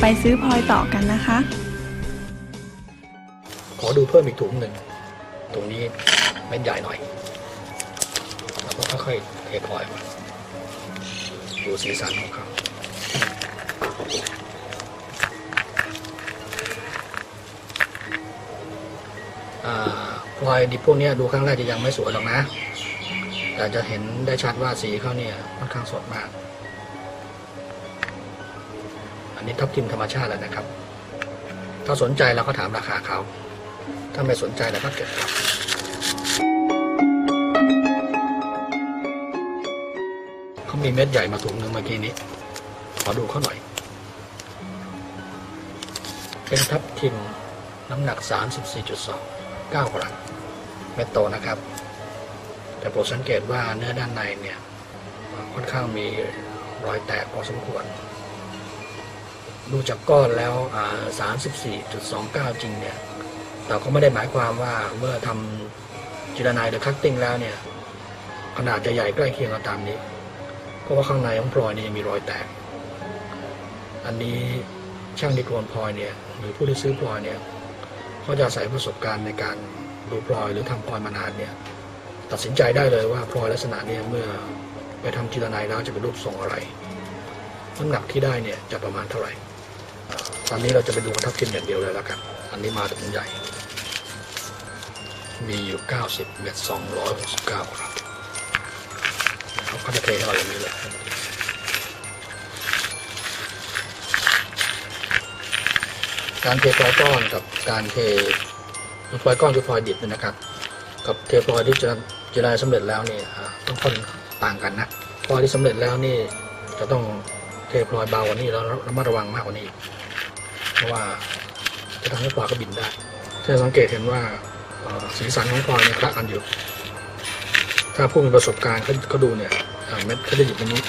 ไปซื้อพลอยต่อกันนะคะ ขอดูเพิ่มอีกถุงหนึ่งตรงนี้เม็ดใหญ่หน่อยแล้วก็ค่อยๆเทพลอยมาดูสีสันของเขาอ่าพลอยดิพวกนี้ดูครั้งแรกจะยังไม่สวยหรอกนะ แต่จะเห็นได้ชัดว่าสีเขาเนี่ยค่อนข้างสดมาก อันนี้ทับทิมธรรมชาติแล้วนะครับ ถ้าสนใจเราก็ถามราคาเขา ถ้าไม่สนใจเราก็เก็บกลับเขามีเม็ดใหญ่มาถุงหนึ่งเมื่อกี้นี้ ขอดูเขาหน่อย เป็นทับทิมน้ำหนัก 34.2 9กรัมเม็ดโตนะครับ แต่โปรดสังเกตว่าเนื้อด้านในเนี่ย ค่อนข้างมีรอยแตกพอสมควร ดูจากก้อนแล้วอ่า34.29จริงเนี่ยแต่ก็ไม่ได้หมายความว่าเมื่อทำจิรนายหรือคัตติ้งแล้วเนี่ยขนาดจะใหญ่ใกล้เคียงกันตามนี้ เพราะว่าข้างในของพลอยนี่มีรอยแตก อันนี้ช่างดีโคลนพลอยเนี่ยหรือผู้ที่ซื้อพลอยเนี่ยเขาจะอาศัยประสบการณ์ในการดูพลอยหรือทำพลอยมานานเนี่ยตัดสินใจได้เลยว่าพลอยลักษณะเนี้เมื่อไปทำจิรนายแล้วจะเป็นรูปทรงอะไรน้ำหนักที่ได้เนี่ยจะประมาณเท่าไหร่ ตอนนี้เราจะไปดูทับทิมอย่างเดียวเลยแล้วกัน อันนี้มาถุงใหญ่ มีอยู่ 90 เม็ด269 ครับเขาก็จะเทให้เราอย่างนี้เลยการเทพลอยก้อนกับการเทพลอยก้อนคือพลอยดิบเนี่ยนะครับ กับเทพลอยที่จะจะได้สำเร็จแล้วนี่ต้องคนต่างกันนะพลอยที่สำเร็จแล้วนี่จะต้องเทพลอยเบากว่านี้แล้วระมัดระวังมากกว่านี้ เพราะว่าจะทำให้ปลาก็บินได้ถ้าสังเกตเห็นว่าสีสันของพลอยเนี่ยคละกันอยู่ ถ้าผู้มีประสบการณ์เขาเขาดูเนี่ยเม็ดเขาจะหยิบตรงนี้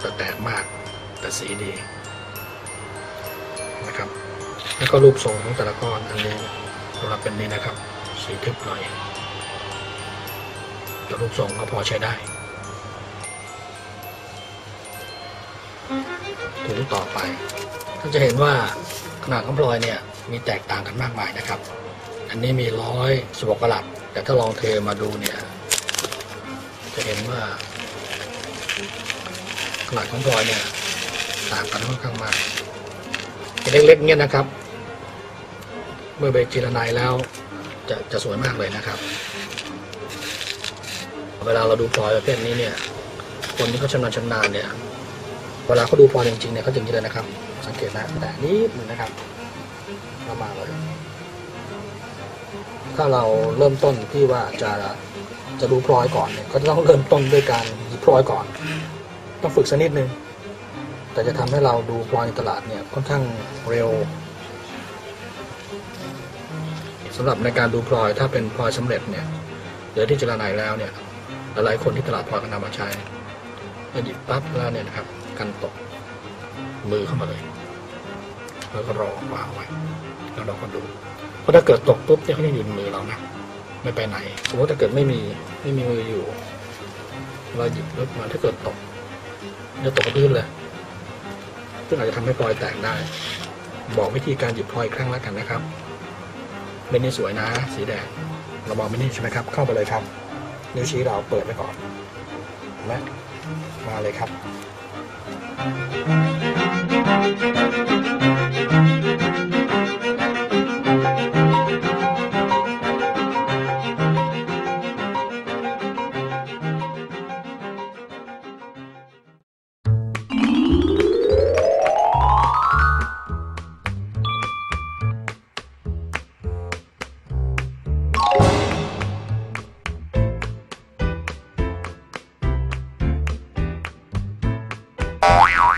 แต่แตกมากแต่สีดีนะครับ แล้วก็รูปทรงของแต่ละก้อนอันนี้สำหรับเป็นนี้นะครับ สีทึบหน่อยแต่รูปทรงก็พอใช้ได้ ถุงต่อไปก็จะเห็นว่าขนาดของพลอยเนี่ยมีแตกต่างกันมากมายนะครับ อันนี้มีร้อยสิบกกรัตแต่ถ้าลองเทมาดูเนี่ย จะเห็นว่า ขนาดของพลอยเนี่ยต่างกันค่อนข้างมากเล็กๆเนี่ยนะครับ เมื่อไปจิรนายแล้วจะจะสวยมากเลยนะครับ เวลาเราดูพลอยประเภทนี้เนี่ย คนที่เขาชำนาญชำนาญเนี่ย เวลาเขาดูพลอยจริงๆเนี่ยเขาถึงจะเลยนะครับ สังเกตนะแต่นิดหนึงนะครับประมาเลยถ้าเราเริ่มต้นที่ว่าจะจะดูพลอยก่อนเนี่ยก็จะต้องเริ่มต้นด้วยการหยิบพลอยก่อน ต้องฝึกสักนิดนึงแต่จะทำให้เราดูพลอยในตลาดเนี่ยค่อนข้างเร็วสำหรับในการดูพลอยถ้าเป็นพลอยสำเร็จเนี่ยหรือที่เจรนายแล้วเนี่ยหลายๆคนที่ตลาดพลอยก็นำมาใช้หยิบปั๊บแล้วเนี่ยนะครับ กันตกมือเข้ามาเลย แล้วก็รอวางไว้ แล้วเราก็ดู เพราะถ้าเกิดตกปุ๊บเนี่ยเขาจะอยู่ในมือเรานะไม่ไปไหน สมมติถ้าเกิดไม่มีไม่มีมืออยู่เราหยิบปุ๊บมาถ้าเกิดตกจะตกกับพื้นเลย ซึ่งอาจจะทำให้พลอยแตกได้ บอกวิธีการหยิบพลอยครั้งล้วกันนะครับเม็ดนี้สวยนะ สีแดง เรามองเม็ดนี้ใช่ไหมครับ เข้าไปเลยครับ นิ้วชี้เราเปิดไว้ก่อนนไหม มาเลยครับ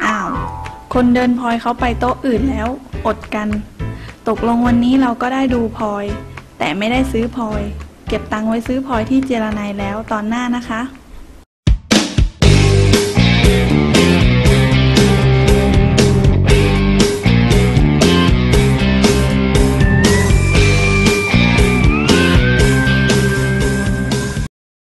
อ้าว คนเดินพลอยเขาไปโต๊ะอื่นแล้ว อดกัน ตกลงวันนี้เราก็ได้ดูพลอย แต่ไม่ได้ซื้อพลอย เก็บตังค์ไว้ซื้อพลอยที่เจรนายแล้วตอนหน้านะคะ